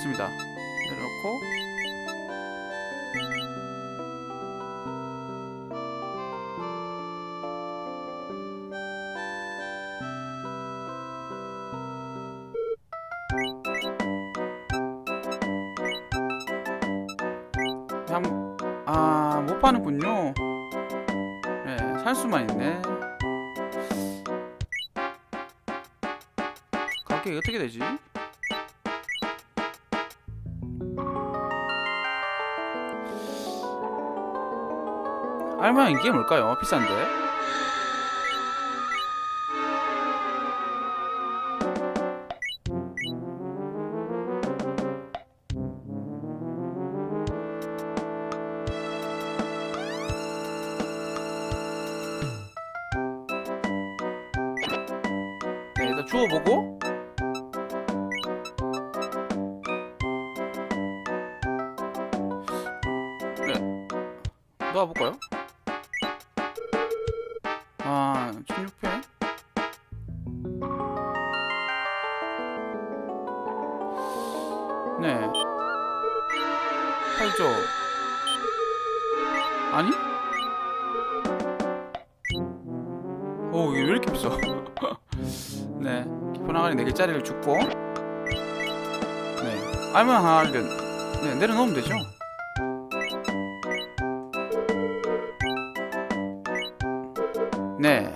내려놓겠습니다. 내려놓고 한, 아, 못 파는군요. 네, 살 수만 있네. 가격이 어떻게 되지? 알만한 이게 뭘까요? 비싼데? 네, 주워보고 네, 놓아볼까요? 4개짜리를 줍고. 네. 알면 항아리를, 네, 내려놓으면 되죠. 네.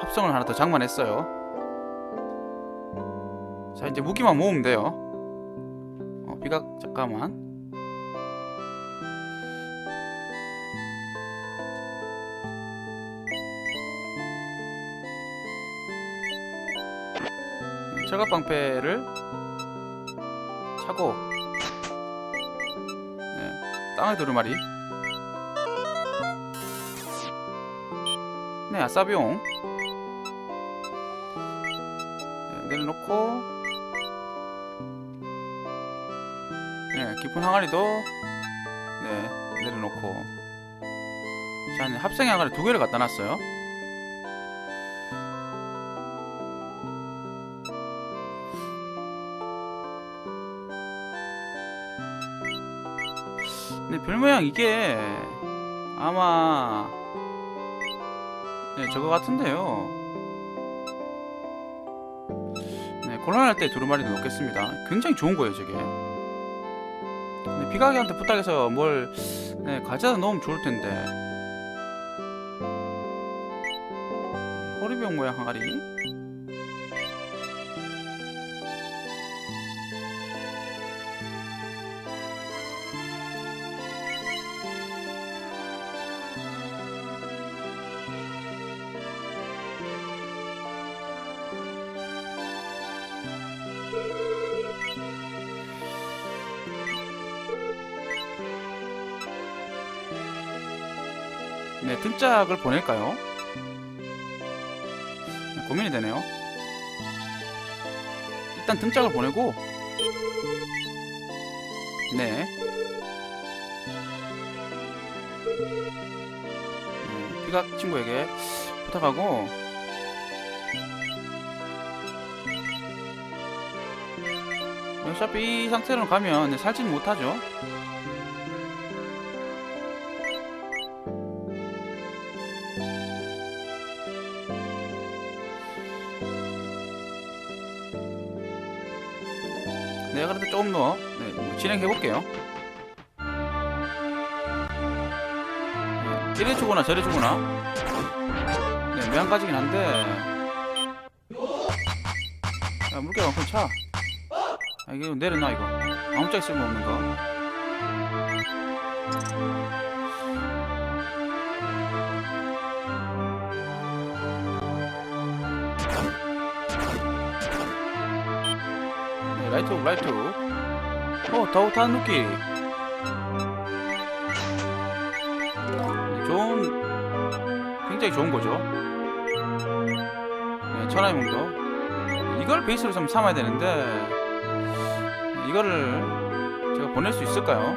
합성을 하나 더 장만했어요. 자, 이제 무기만 모으면 돼요. 어, 비각, 잠깐만. 철갑 방패를 차고 네, 땅을 두루마리 네, 아싸비용. 네, 내려놓고. 네, 깊은 항아리도. 네, 내려놓고. 자, 네, 합성의 항아리 두 개를 갖다 놨어요. 별 모양 이게 아마 네, 저거 같은데요. 네, 곤란할 때 두루마리도 넣겠습니다. 굉장히 좋은 거예요, 저게. 네, 비가게한테 부탁해서 뭘 네, 가져다 놓으면 좋을 텐데. 호리병 모양 항아리. 네, 등짝을 보낼까요? 네, 고민이 되네요. 일단 등짝을 보내고, 네. 네, 피각 친구에게 부탁하고, 어차피 이 상태로 가면 네, 살지는 못하죠. 조금 더 네, 뭐 진행해 볼게요. 네, 이래 주거나 저래 주거나. 네, 매한 가지긴 한데. 야, 물개가 많군 차. 아, 이거 내려놔 이거. 아무짝에 쓸모없는 거. 네, 라이트 업, 라이트 업. 어, 굉장히 좋은 거죠. 네, 천하의 문도. 이걸 베이스로 좀 삼아야 되는데, 네, 이거를 제가 보낼 수 있을까요?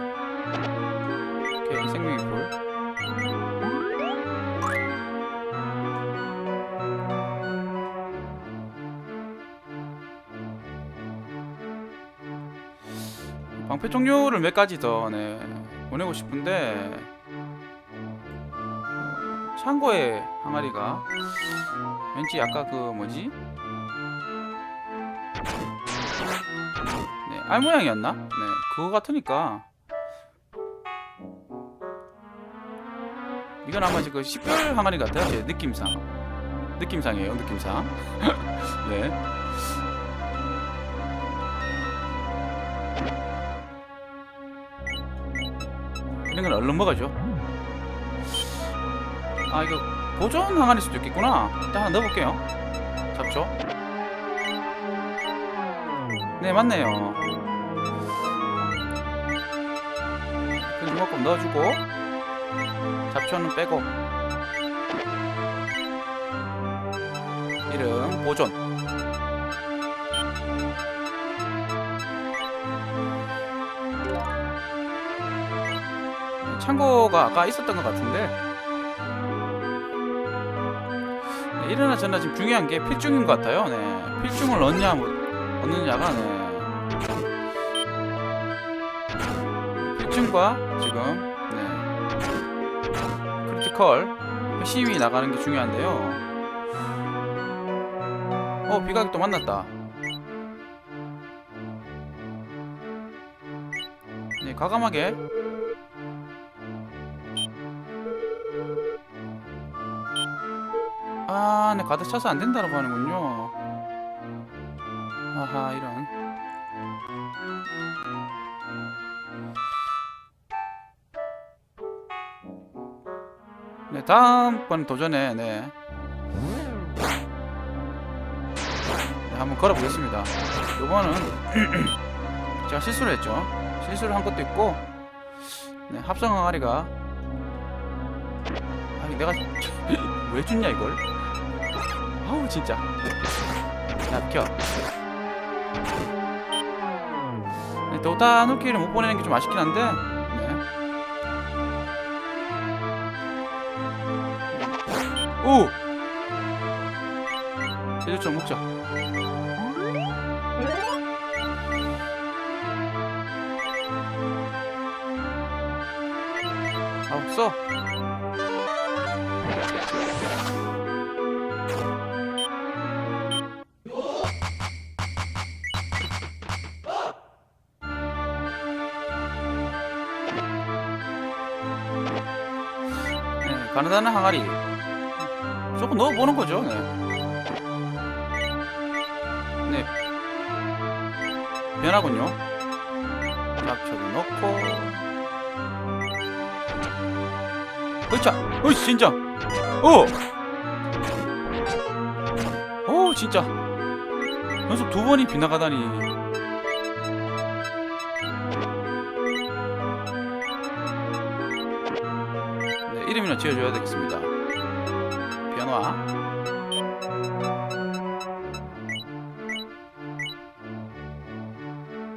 오케이, 생명의 불. 방패 종류를 몇 가지 더 네, 보내고 싶은데 어, 창고의 항아리가 왠지 아까 그 뭐지? 네, 알 모양이었나? 네, 그거 같으니까 이건 아마 지금 식별 항아리 같아요. 제 느낌상 느낌상이에요. 느낌상 네. 이런 건 얼른 먹어줘. 아 이거 보존 항아리일 수도 있겠구나. 일단 하나 넣어볼게요. 잡초. 네 맞네요. 그 이만큼 넣어주고 잡초는 빼고 이름 보존. 창고가 아까 있었던 것 같은데 네, 이러나 저나 지금 중요한 게 필중인 것 같아요. 네, 필중을 넣냐 뭐, 넣느냐가 네. 필중과 지금 네. 크리티컬 핵심이 나가는 게 중요한데요. 어 비각이 또 만났다. 네 과감하게 아, 네 가득 차서 안 된다고 하는군요. 아하, 이런. 네, 다음번 도전에 네. 네, 한번 걸어보겠습니다. 요번은 제가 실수를 했죠. 실수를 한 것도 있고, 네, 합성 항아리가 아니 내가 왜 줬냐 이걸? 아우 진짜 야 비켜 네, 도타 누키를 못 보내는 게 좀 아쉽긴 한데 네. 오! 좀 먹자 아 없어 가느다란 항아리 조금 넣어보는 거죠. 네. 네. 변하군요. 잡초도 넣고. 으차! 어이, 진짜! 오! 오, 진짜! 연속 두 번이 빗나가다니. 지어줘야 되겠습니다. 변화.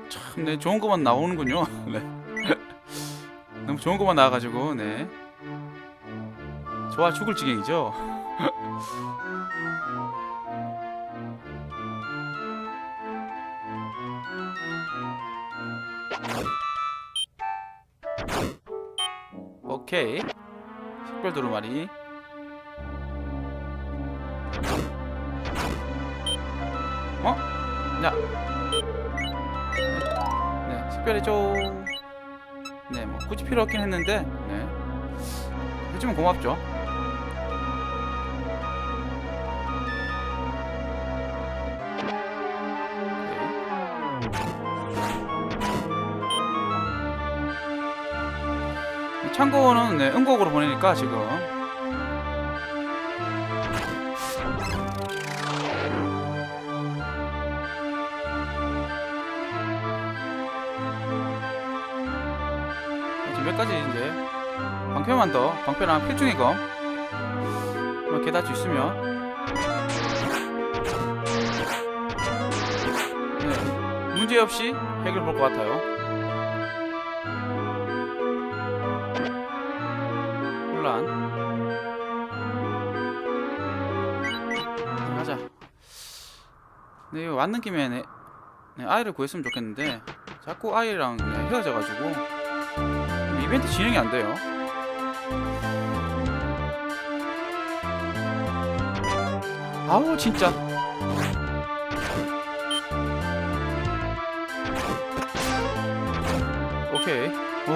참, 네, 좋은 것만 나오는군요. 네. 너무 좋은 것만 나와가지고, 네. 좋아 죽을 지경이죠. 오케이. 식별 두루마리. 어? 야. 네, 식별해줘. 네, 뭐 굳이 필요 없긴 했는데, 네. 해주면 고맙죠. 참고는 네, 응곡으로 보내니까 지금. 지금 몇 가지 이제 방패만 더 방패랑 필중의 검. 뭐 개다 수 있으면. 네, 문제 없이 해결 볼 것 같아요. 왔는 김에 네, 네, 아이를 구했으면 좋겠는데 자꾸 아이랑 네, 헤어져가지고 이벤트 진행이 안 돼요. 아우 진짜. 오케이. 오.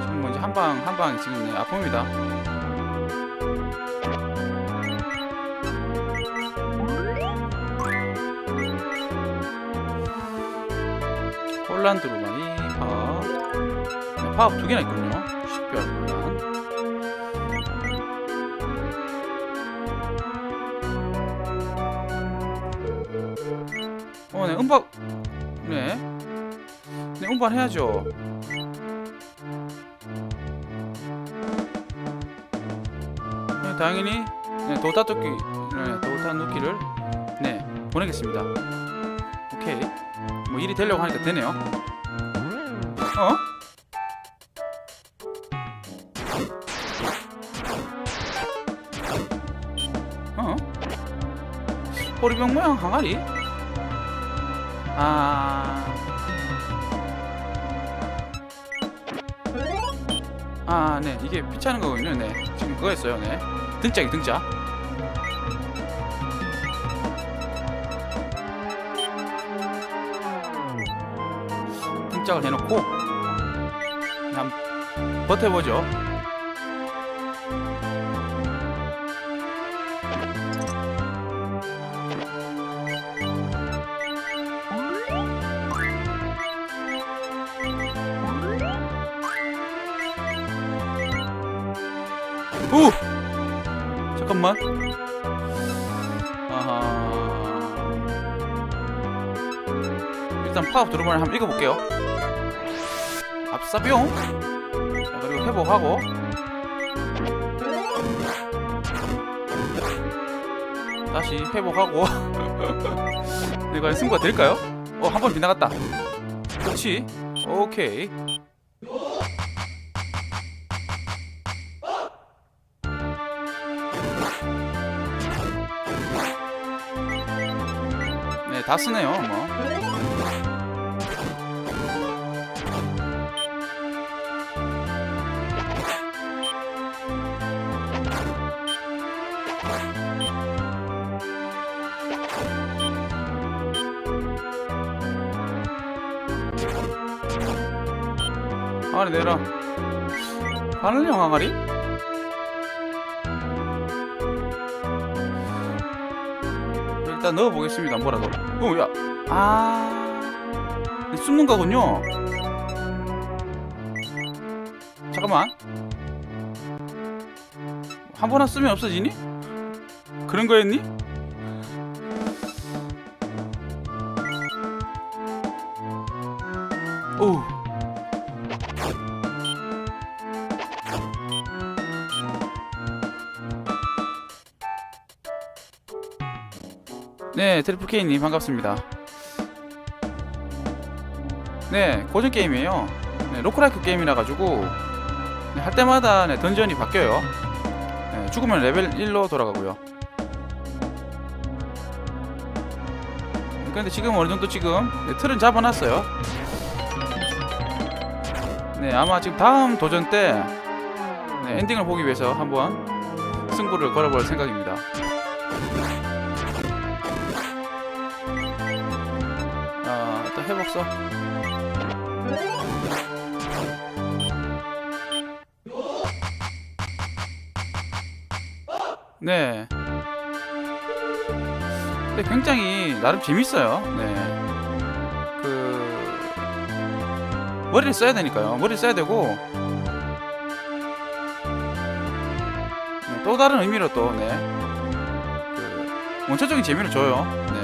지금 뭐 이제 한방 한방 지금 네, 아픕니다. 폴란드로 많이 파업. 네, 파업 두 개나 있군요. 식별 폴란. 어, 네, 음박. 네. 네, 운반 해야죠. 네, 당연히 네, 도타 토끼, 네, 도타 누키를 네 보내겠습니다. 오케이. 뭐 일이 되려고 하니까 되네요. 어? 어? 호리병 모양 항아리? 아. 아, 네. 이게 피치하는 거군요. 네. 지금 그거였어요. 네. 등짝이 등짝. 등짝을 해놓고 그냥 버텨보죠. 오! 잠깐만. 아하. 일단 파업 두루마리 한번 읽어볼게요. 압사병. 자, 그리고 회복하고. 다시 회복하고. 이거 과연 승부가 될까요? 어, 한 번 빗나갔다. 그렇지. 오케이. 네, 다 쓰네요, 뭐. 내라. 하늘형 항아리? 일단 넣어보겠습니다. 뭐라도. 오, 야. 아. 숨는 거군요. 잠깐만. 한 번만 쓰면 없어지니? 그런 거였니? 오. 네, 트리플 K님 반갑습니다. 네, 고전 게임이에요. 네, 로크라이크 게임이라 가지고 네, 할 때마다 네, 던전이 바뀌어요. 네, 죽으면 레벨 1로 돌아가고요. 네, 근데 지금 어느 정도 지금 네, 틀은 잡아놨어요. 네, 아마 지금 다음 도전 때 네, 엔딩을 보기 위해서 한번 승부를 걸어볼 생각입니다. 회복서. 네. 근데 굉장히 나름 재밌어요. 네. 그 머리를 써야 되니까요. 머리를 써야 되고 네, 또 다른 의미로 또 네. 그 원초적인 재미를 줘요. 네.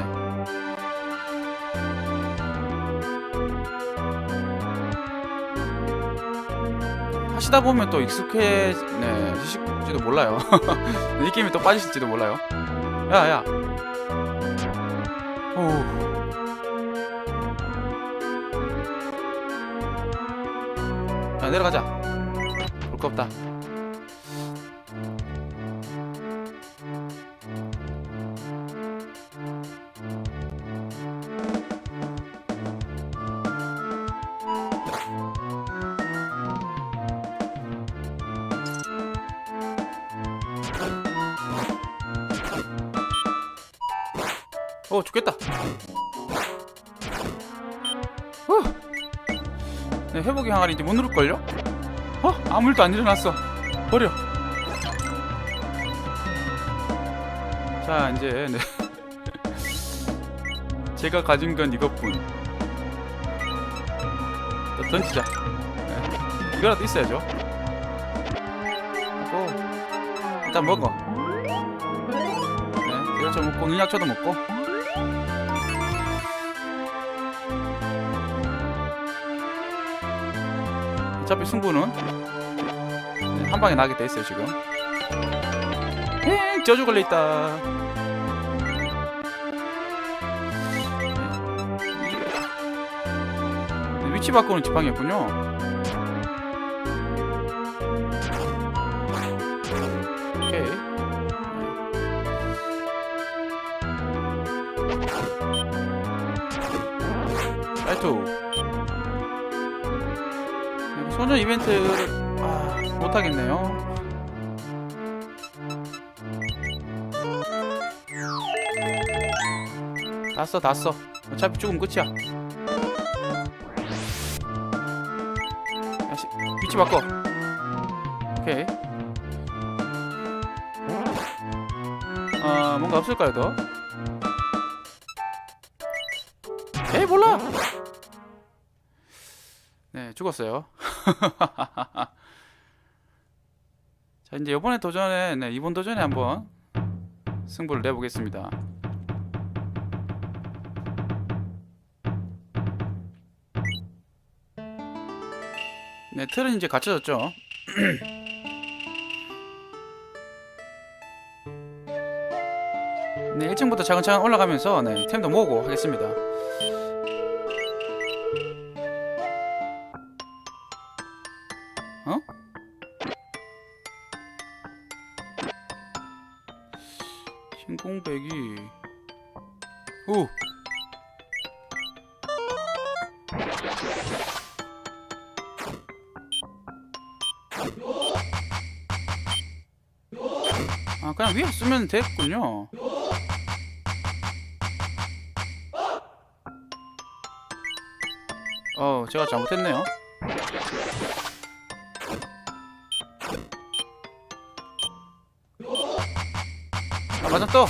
하시다 보면 또 익숙해지실지도 몰라요. 이 게임에 또 빠지실지도 몰라요. 야, 야. 오. 자, 내려가자. 볼 거 없다. 어 죽겠다. 후. 네, 회복의 항아리 이제 못 누를걸요? 어? 아무 일도 안 일어났어. 버려. 자 이제 네. 제가 가진 건 이것뿐. 또 던지자. 네. 이거라도 있어야죠. 하고 일단 먹어. 네, 좀 먹고 능약초도 먹고. 어차피 승부는 네, 한 방에 나게 돼 있어요 지금. 에 저주 걸려 있다. 네, 위치 바꾸는 지팡이였군요. 라이트. 소년 이벤트를 아, 못하겠네요. 다 써, 다 써. 어차피 죽으면 끝이야. 다시 위치 바꿔. 오케이. 어, 뭔가 없을까요, 더? 에이, 몰라! 네, 죽었어요. 자, 이제 이번에 도전에, 네, 이번 도전에 한번 승부를 내보겠습니다. 네, 틀은 이제 갖춰졌죠. 네, 1층부터 차근차근 올라가면서 네, 템도 모으고 하겠습니다. 쓰면 됐군요 어 제가 잘못했네요 아 맞아 또.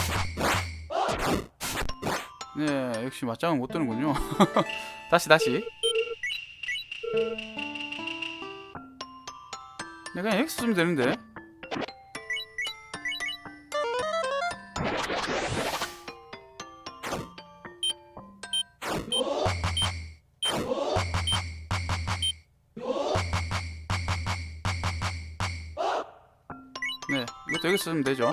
네 역시 맞짱은 못 뜨는군요. 다시 다시. 네 그냥 X 쓰면 되는데. 쓰면 되죠.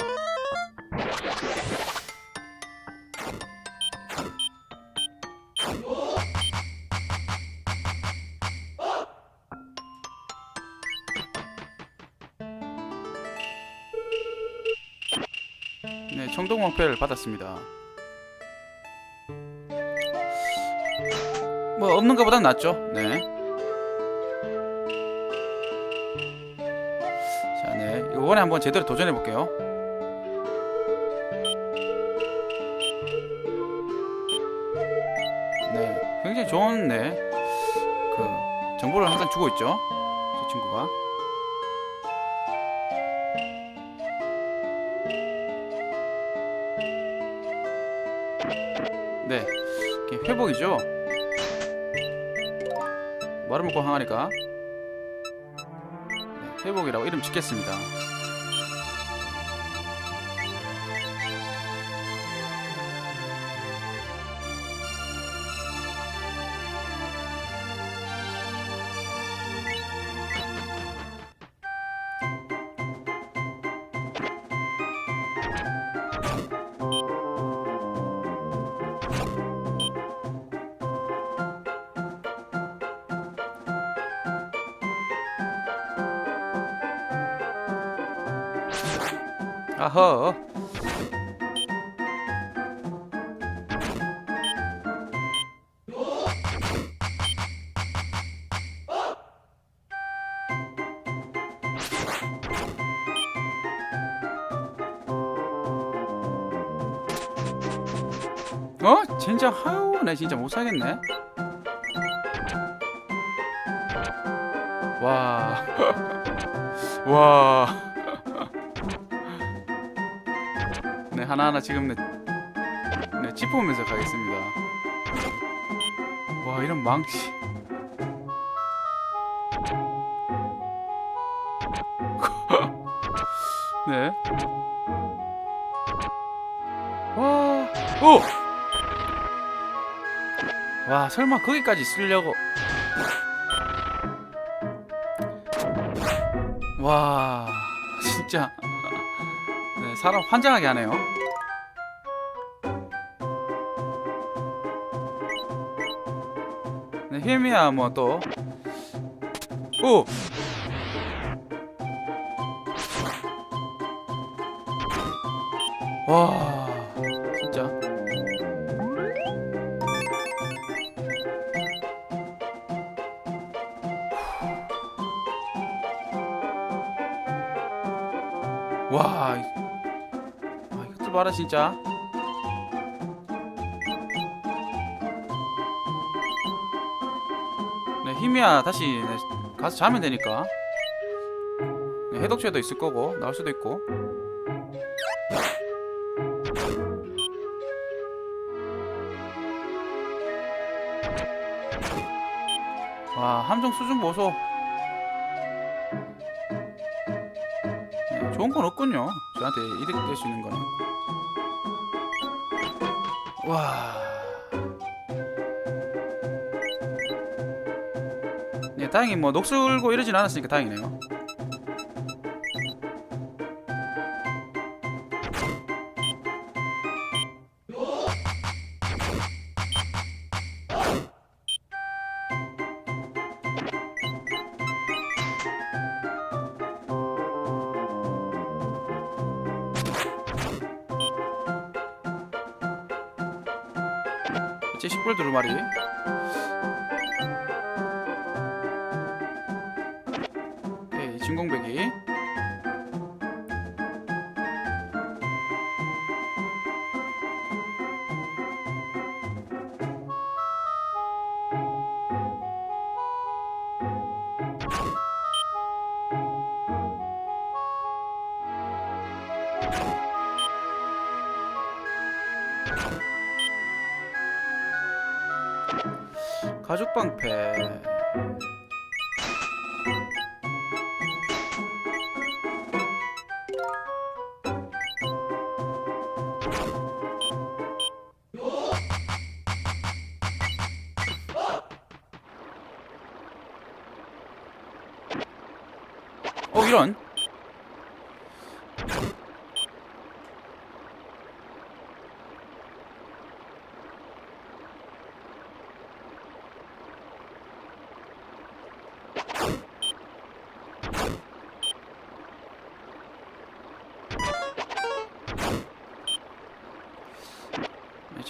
네, 청동왕패를 받았습니다. 뭐 없는 것보단 낫죠. 네. 이번에 한번 제대로 도전해 볼게요. 네, 굉장히 좋은 네. 그 정보를 항상 주고 있죠. 저 친구가. 네, 이렇게 회복이죠. 말을 먹고 항하니까 네, 회복이라고 이름 짓겠습니다. 아허. 어? 진짜 하유 나 진짜 못 살겠네. 와. 와. 하나하나 지금 네, 네 짚어보면서 가겠습니다. 와, 이런 망치. 네. 와, 오! 와, 설마 거기까지 쓰려고. 와, 진짜. 네, 사람 환장하게 하네요. 네, 힐미야 뭐 또. 오! 와, 진짜. 와, 이- 아, 이것도 봐라 진짜. 네, 힘이야 다시 네, 가서 자면 되니까. 네, 해독제도 있을 거고 나올 수도 있고. 와, 함정 수준 보소. 네, 좋은 건 없군요. 저한테 이득 될 수 있는 거는. 와. 다행히 뭐 녹슬고 이러진 않았으니까 다행이네요. 이제 식불 두루마리. 진공배기. 가죽 방패.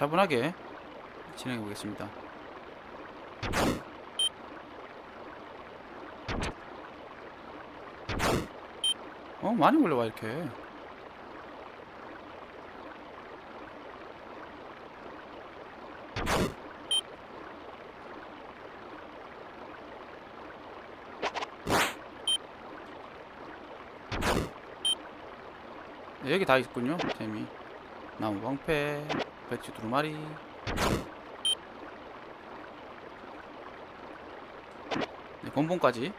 차분하게 진행해 보겠습니다. 어 많이 올려와 이렇게. 네, 여기 다 있군요. 재미. 나무 방패, 배치 두루마리. 네, 건봉까지.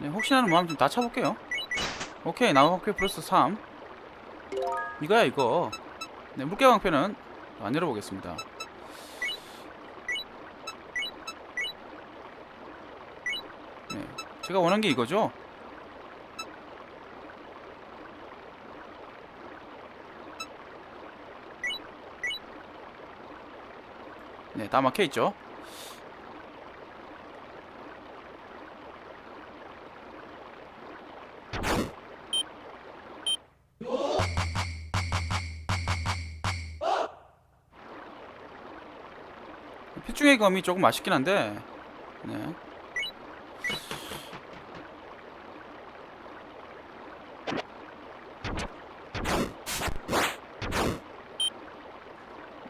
네, 혹시나 하는 마음 좀 다 쳐볼게요. 오케이, 나무 방패 플러스 3. 이거야, 이거. 네, 물개 방패는 안 열어보겠습니다. 제가 원하는 게 이거죠? 네, 다 막혀 있죠. 피중의 검이 조금 아쉽긴 한데 네.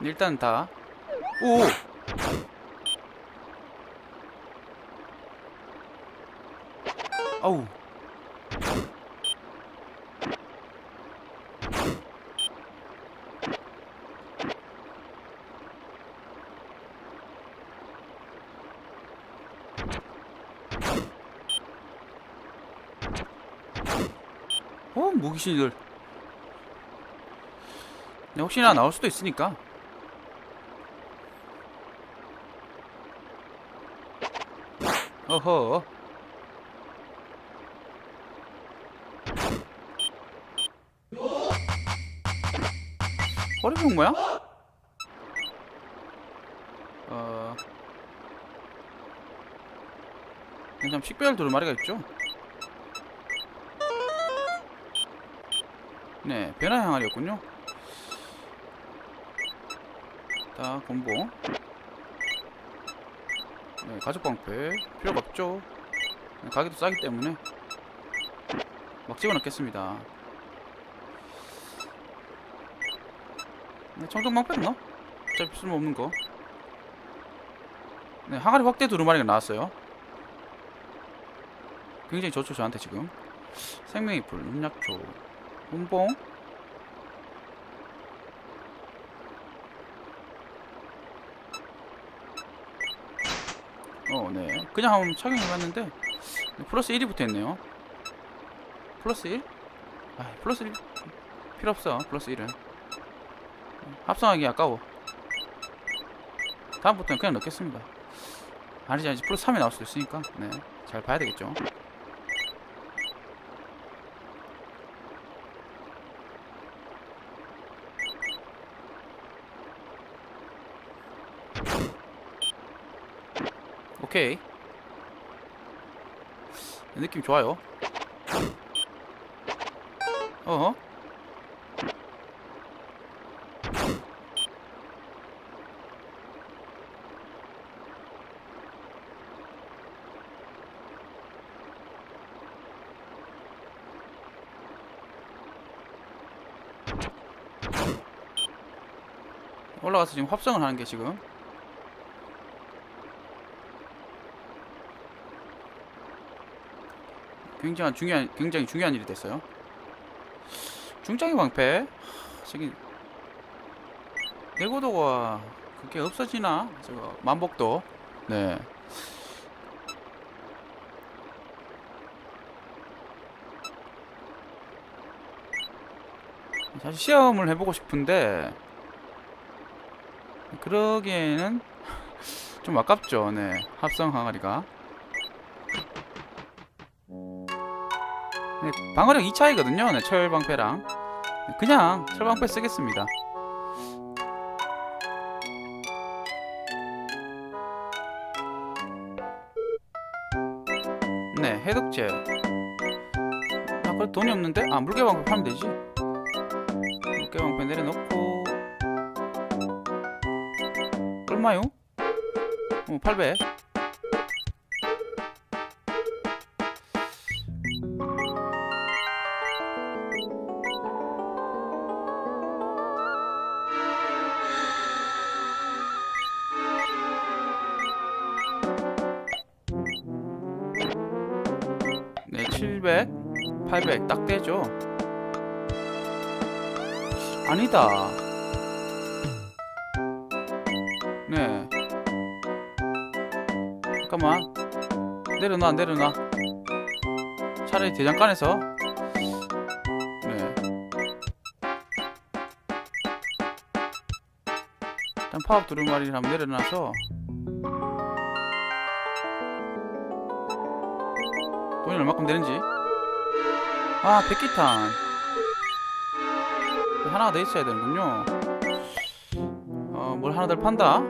일단 다. 오! 아우. 어, 무기신들. 네, 혹시나 나올 수도 있으니까. 어 허. 허리봉 뭐야? 어. 그냥 식별 두루마리가 있죠? 네, 변화 항아리였군요. 자, 곤봉. 네, 가죽 방패 필요가 없죠. 네, 가격도 싸기 때문에 막 집어넣겠습니다. 네, 청정 방패 넣어? 어차피 쓸모없는 거. 네, 항아리 확대 두루마리가 나왔어요. 굉장히 좋죠, 저한테 지금. 생명의 불, 음약초, 곤봉. 네. 그냥 한번 착용해봤는데 네, 플러스 1이 붙어있네요. 플러스 1? 아, 플러스 1 필요 없어. 플러스 1은 합성하기 아까워. 다음부터는 그냥 넣겠습니다. 아니지, 아니지. 플러스 3이 나올 수도 있으니까 네, 잘 봐야 되겠죠. 오케이. 느낌 좋아요. 어허. 올라가서 지금 합성을 하는 게 지금 굉장히 중요한 굉장히 중요한 일이 됐어요. 중장기 방패 하, 저기 내고도가 그게 없어지나? 저거 만복도 네. 사실 시험을 해보고 싶은데 그러기에는 좀 아깝죠. 네, 합성 항아리가. 방어력 2차이거든요. 네, 철방패랑. 네, 그냥 철방패 쓰겠습니다. 네, 해독제. 아, 그래 돈이 없는데? 아, 물개방패 팔면 되지. 물개방패 내려놓고. 얼마요? 어, 800. 700, 800 딱 되죠. 아니다. 네. 잠깐만. 내려놔, 내려놔. 차라리 대장간에서. 네. 일단 파업 두루마리를 한번 내려놔서. 돈이 얼마큼 되는지. 아, 백기탄. 하나가 더 있어야 되는군요. 어, 뭘 하나 더 판다?